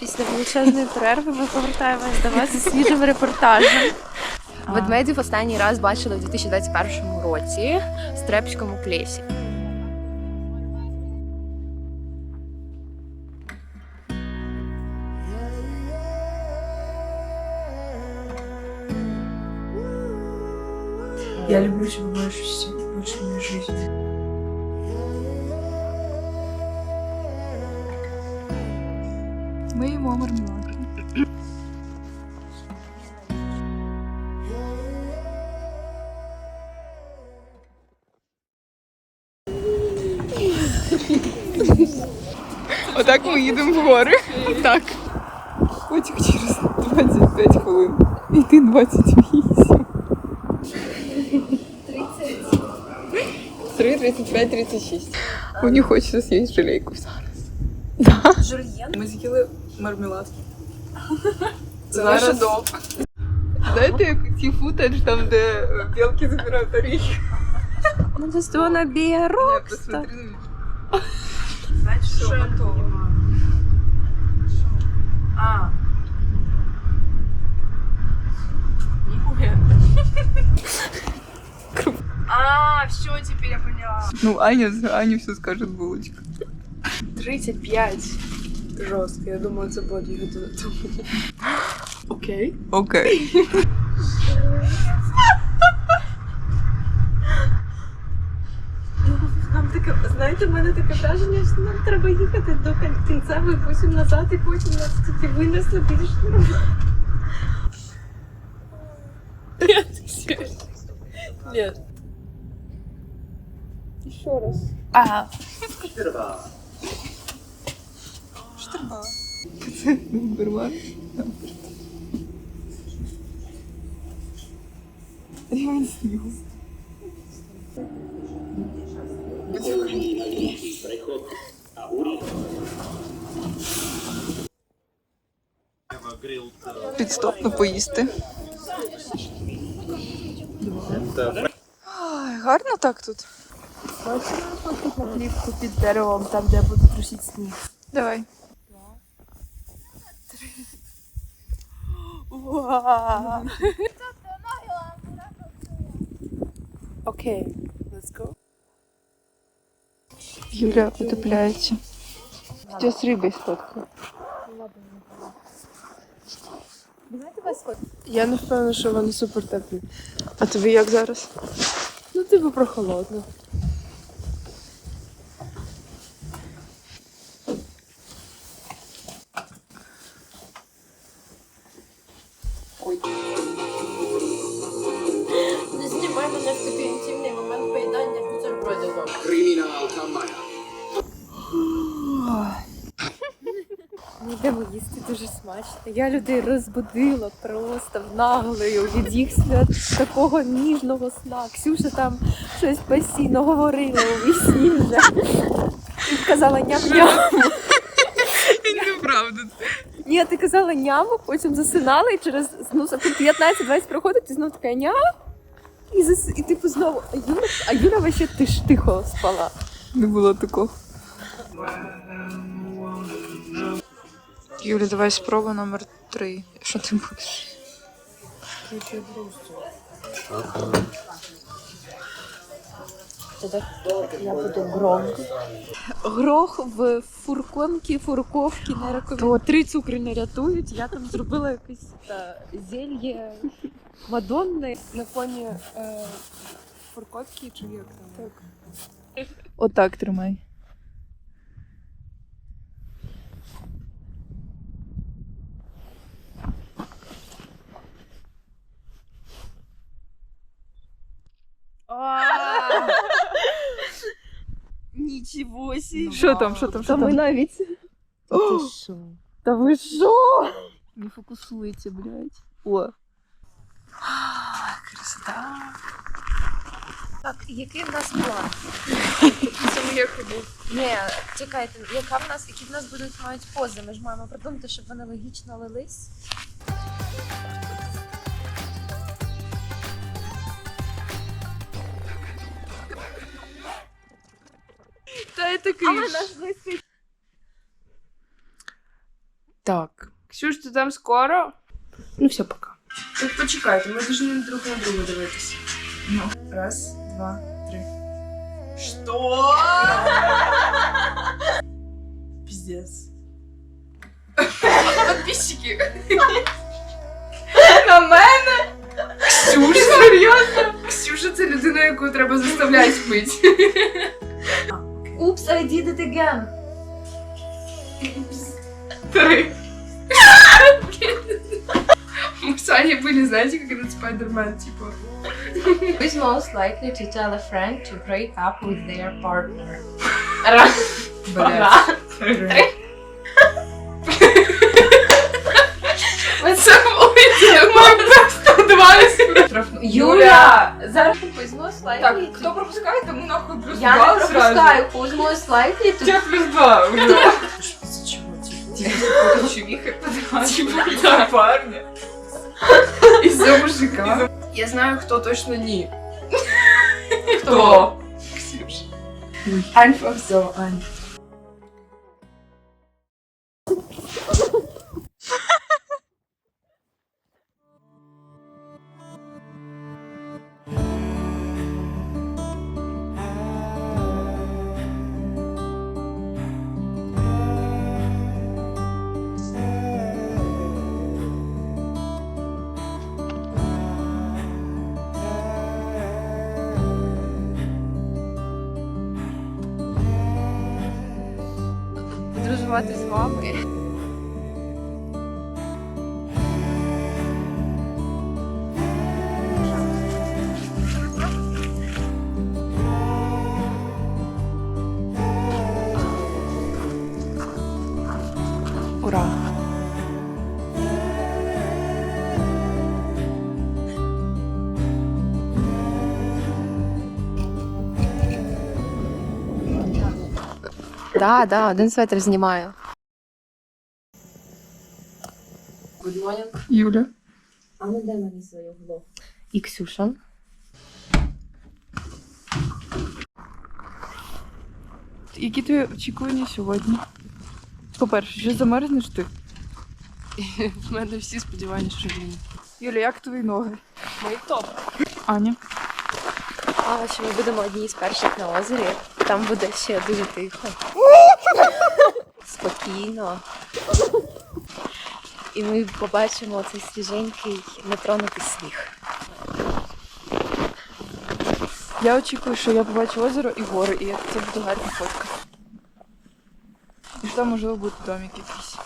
Після величезної перерви ми повертаємось до вас зі свіжим репортажем. Ведмедів останній раз бачили у 2021 році в Стрепському плесі. Я люблю тебя больше всего, Ми їмо мармеладку. Отак ми їдемо в гори. Так. Потім через 25 хвилин. І ти 28. 3, 35, 36. Мені хочеться з'їсти желейку зараз. Жульєн? Ми з'їли мармеладки. Це наше дом. Знаєте, як ті футаж, там, де е, білки забирають оріхи? Ну, це вона б'є Не, рок. посмотри на меня. Значит, все готово. А. Нихуя. А, все, теперь я поняла. Ну, Аня, Аня все скажет булочка. 35. Жорстко, я думаю, це буде його тому. Окей. Окей. Нам таке, знаєте, в мене таке враження, що нам треба їхати до кін- кінцевої, потім назад, і потім нас тільки винесли більш Ні. Ще раз. А, Берман. Я. Підстопно поїсти. Ай, гарно так тут. фотку плівку під деревом, там, де будуть трусити сніг. Давай. Окей, let's go. Юля утепляється. Хотя з рибою сфоткаю. Я не впевнена, що вони супер теплі. А тобі як зараз? Ну, типу прохолодно. Ми йдемо їсти дуже смачно. Я людей розбудила просто в наглою від їх свят такого ніжного сна. Ксюша там щось постійно говорила у вісні вже. І казала ням-ням. Неправда. Ні, ти казала няму, потім засинала і через ну, 15-20 проходить, і знову така ням. І, зас... і типу знову, а Юля, а Юля вообще тиш, тихо спала. Не було такого. Юля, давай спроба номер три. Що ти будеш? Я буду громко. Грох в фурконки, фурковки не рекомендую. Три цукри не рятують. Я там зробила якесь та, зельє Мадонни на фоні е, фурковки чи як там. Отак тримай. Нічого сі. Що там, що там, що Та ми там? навіть. О, Та ви що? Не фокусується, блядь. О. Красота. Так, який в нас план? Це моє хобі. Ні, чекайте, яка в нас, які в нас будуть мають пози? Ми ж маємо придумати, щоб вони логічно лились. Такий. А Так. Ксюш, ти там скоро? Ну все, пока. Так почекайте, ми повинні друг на друга дивитися. Ну. Раз, два, три. Що? Піздец. Подписчики. На мене? Ксюша? Серйозно? Ксюша це людина, яку треба заставляти пити. Oops, I did it again. Три. Мы с Аней были, знаете, как этот Спайдермен, типа. Who is most likely to tell a friend to break up with their partner? Блядь. Це було Юля! Зараз who Юля! Зараз Кузьмо Так, кто пропускает, тому нахуй плюс Я не два сразу. пропускаю Кузьмо слайдли. У Тут тебя плюс два, Юля. Из-за чего, типа? Типа, чувиха подавала парня. Из-за мужика. Я знаю, кто точно не. Кто? Ксюша. Einfach so einfach. Дружувати з вами. Да, да, один светр знімаю. Good morning. Юля. А ну дай мені свою голову. І Ксюша. Які твої очікування сьогодні? По-перше, що замерзнеш ти? В мене всі сподівання, що він. Юля, як твої ноги? Мої топ. Аня. А що ми будемо одні з перших на озері. Там буде ще дуже тихо. Спокійно. І ми побачимо цей свіженький нетронутий сніг. Я очікую, що я побачу озеро і гори, і це буде гарна фотка. І що там можливо буде домик якийсь.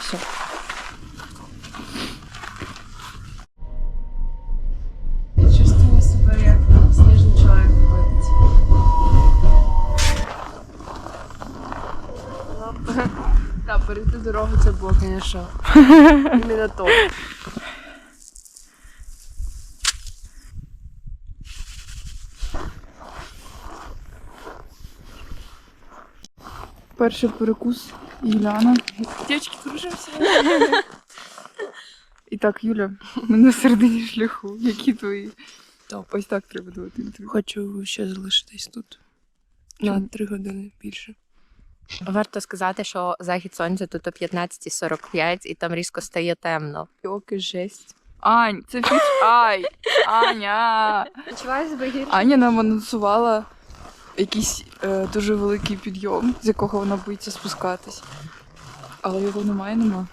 Все. Дорогу це було, звісно. Не то. Перший перекус Юляна. Дівчатки, кружимося. І так, Юля, ми на середині шляху. Які твої? Топ. Ось так треба давати інтерв'ю. Хочу ще залишитись тут на три години більше. Варто сказати, що захід сонця тут о 15.45 і там різко стає темно. Йоки, жесть. Ань, це фіч Ай! Аня! Відчуваю себе гірше. Аня нам анонсувала якийсь е, дуже великий підйом, з якого вона боїться спускатись. Але його немає, нема.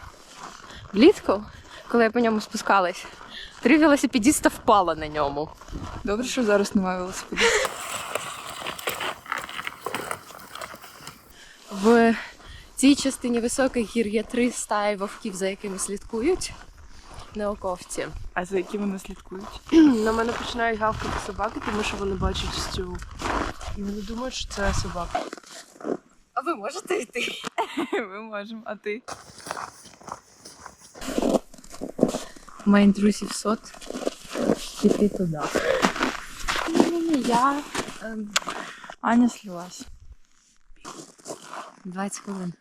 Влітку, коли я по ньому спускалась, три велосипедіста впало на ньому. Добре, що зараз немає велосипедистів. В цій частині високих гір є три стаї вовків, за якими слідкують науковці. А за якими не слідкують? На мене починають гавкати собаки, тому що вони бачать стю. І вони думають, що це собака. А ви можете йти? Ми можемо, а ти? Майн друзів сот. Піти туди. Ні, я ем, Аня слилась. 20 хвилин.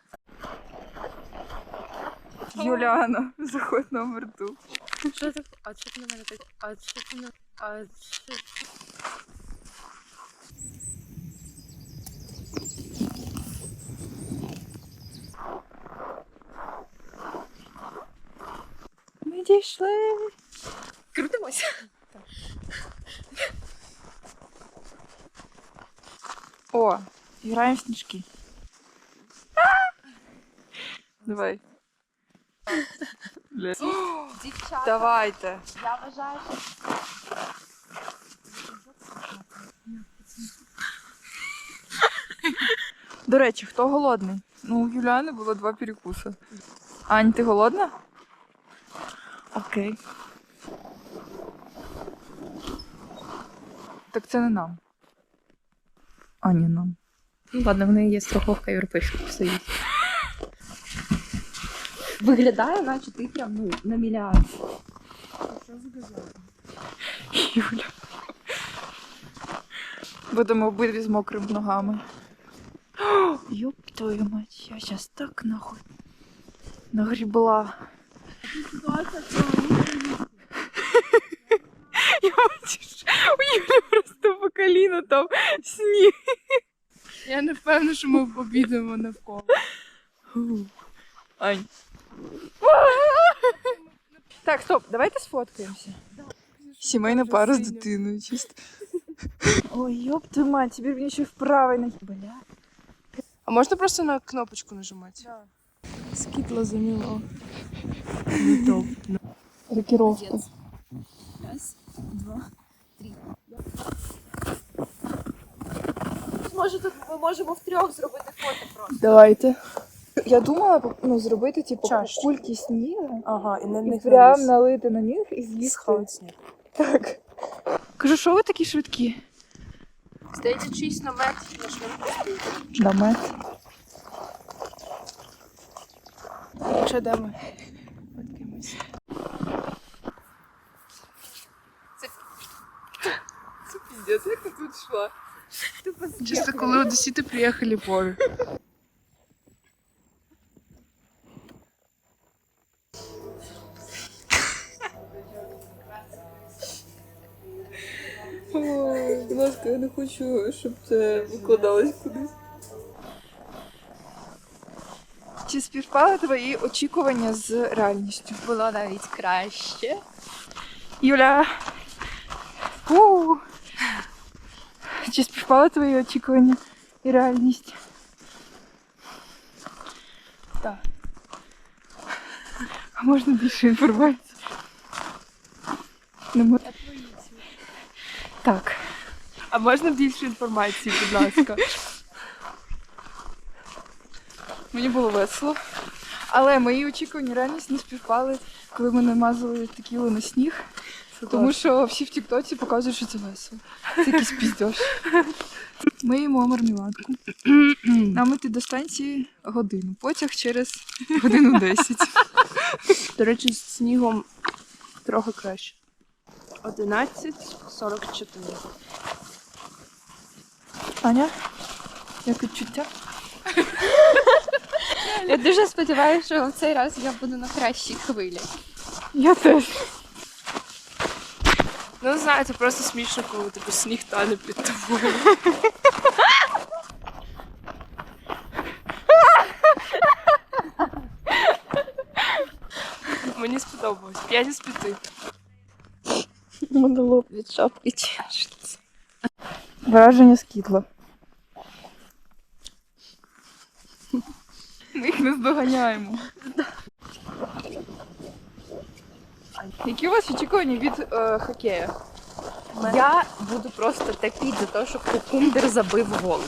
Юліана, заходь на мерту. Що це? А що ти на мене так? А що ти на... А що... Ми дійшли. Крутимося. О, граємо в сніжки. Давай. Дівчата, Давайте. я вважаю, що До речі, хто голодний? Ну, у Юліани було два перекуси. Ань, ти голодна? Окей. Так це не нам. А, не нам. Ладно, в неї є страховка Європейського Союзу. Виглядає, наче ти прям ну, на мільярд. Юля. Будемо обидві з мокрими ногами. Ёб твою мать, я сейчас так нахуй нагребла. Я бачиш, у Юлі просто по коліна там сніг. Я не впевнена, що ми обійдемо навколо. Ань. Так, стоп, давайте сфоткаємося. Сімейна пара з дитиною, чисто. Ой, ёб твою мать, теперь мне еще в правой ноге. Бля. А можна просто на кнопочку нажимати? Да. Скітло заміло. Не. Рокировка. Раз, два, три. Може, тут ми можемо втрьох зробити фото просто. Давайте. Я думала ну, зробити типу Чашечки. кульки снігу Ага, і на і них прям налити на них і з'їсти. сніг. Так. Кажу, що ви такі швидкі? Здається, чийсь намет на швидкості. Намет. Ще де ми? Піздець, як ти тут йшла? Чисто коли одесіти приїхали поруч. Ой, будь ласка, я не хочу, щоб це викладалось кудись. Чи співпали твої очікування з реальністю? Було навіть краще. Юля. У. Чи співпали твої очікування і реальність? Так. А можна більше інформації? Не мо- Так. А можна більше інформації, будь ласка? Мені було весело. Але мої очікування реальність не співпали, коли ми намазали текілу на сніг. Тому що всі в Тіктоці показують, що це весело. Це якийсь піздьош. Ми їмо мармеладку. Нам іти до станції годину. Потяг через годину 10. До речі, з снігом трохи краще. 11.44. Аня, як відчуття? Я дуже сподіваюся, що в цей раз я буду на кращій хвилі. Я теж. Ну, не знаю, це просто смішно, коли типу сніг тане під тобою. Мені сподобалось. 5 із 5. Монолог від шапки чешеться. Враження скітло. Їх. Які у вас очікування від е, хокея? Я буду просто топити за те, щоб Кукундер забив гол.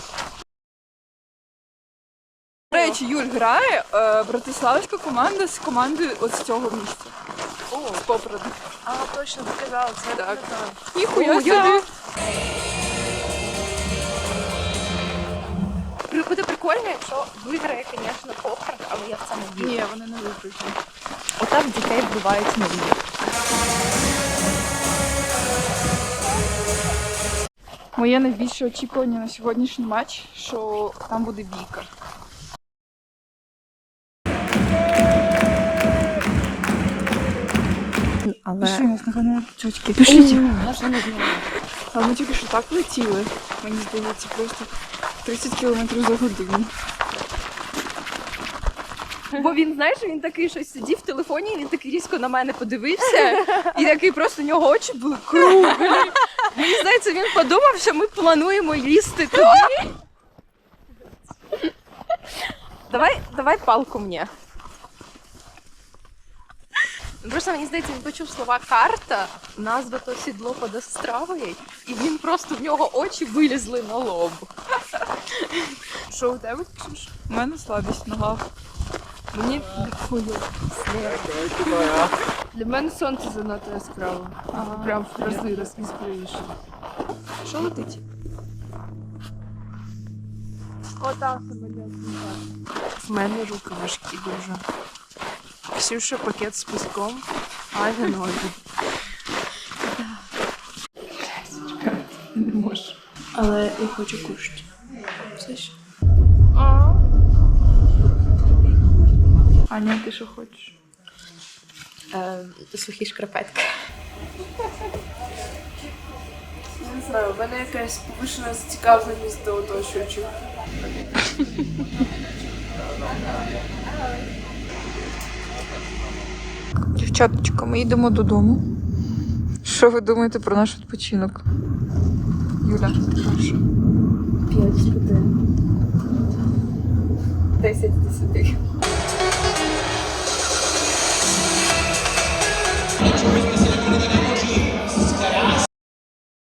До речі, Юль грає е, братиславська команда з командою от з цього місця. О, з Попроду. А, точно, ти казала, це Так. Ніхуя О, я- собі. Прикольно, якщо виграє, звісно, Попрак, але я в це не вірю. Ні, вони не виключені. Отак дітей вбивають на віру. Моє найбільше очікування на сьогоднішній матч, що там буде бійка. Але Пиши нас на каналі чучки. Пишіть. можна не знімати. А ми тільки що так летіли. Мені здається, просто 30 км за годину. Бо він, знаєш, він такий щось сидів в телефоні, він такий різко на мене подивився, і такий просто у нього очі були круглі. Мені здається, він подумав, що ми плануємо їсти туди. Давай, давай палку мені. Просто мені здається, він почув слова карта, назва то сідло під і він просто в нього очі вилізли на лоб. Що у тебе? У мене слабість в ногах. Мені Для мене сонце занадто яскраве. Прям в рази раз яскравіше. Що летить? О, там самоліт. В мене руки важкі дуже. Ксюша пакет з піском, а я ноги. Не можу. Але я хочу кушати. Ще. Аня, ти що хочеш? сухі шкарпетки. Я не знаю, у мене якась повишена зацікавленість до оточуючих. Дівчаточка, ми їдемо додому. Що ви думаєте про наш відпочинок? Юля, прошу. 5 з 5. 10 з 10.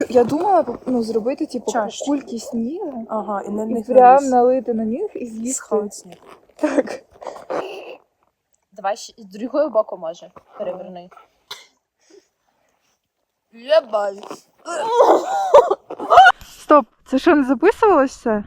Я думала ну, зробити типу Чашечки. кульки снігу Ага, і на і них прям налити на них і з'їсти. схавати сніг. Так. Давай ще з другого боку може. Переверни. Стоп, це що не записувалося?